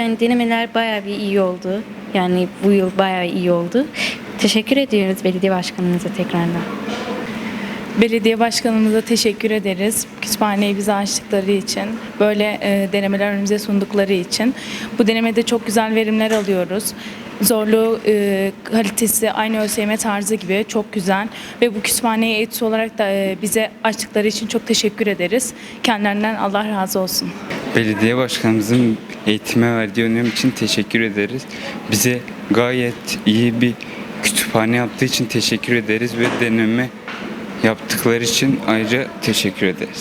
Yani denemeler bayağı bir iyi oldu. Yani bu yıl bayağı iyi oldu. Teşekkür ediyoruz belediye başkanımıza tekrardan. Belediye başkanımıza teşekkür ederiz. Kütüphaneyi bize açtıkları için, böyle e, denemeler önümüze sundukları için. Bu denemede çok güzel verimler alıyoruz. Zorluğu, e, kalitesi aynı ÖSYM tarzı gibi çok güzel. Ve bu kütüphaneye etkisi olarak da e, bize açtıkları için çok teşekkür ederiz. Kendilerinden Allah razı olsun. Belediye başkanımızın eğitime verdiği önem için teşekkür ederiz. Bize gayet iyi bir kütüphane yaptığı için teşekkür ederiz ve deneme yaptıkları için ayrıca teşekkür ederiz.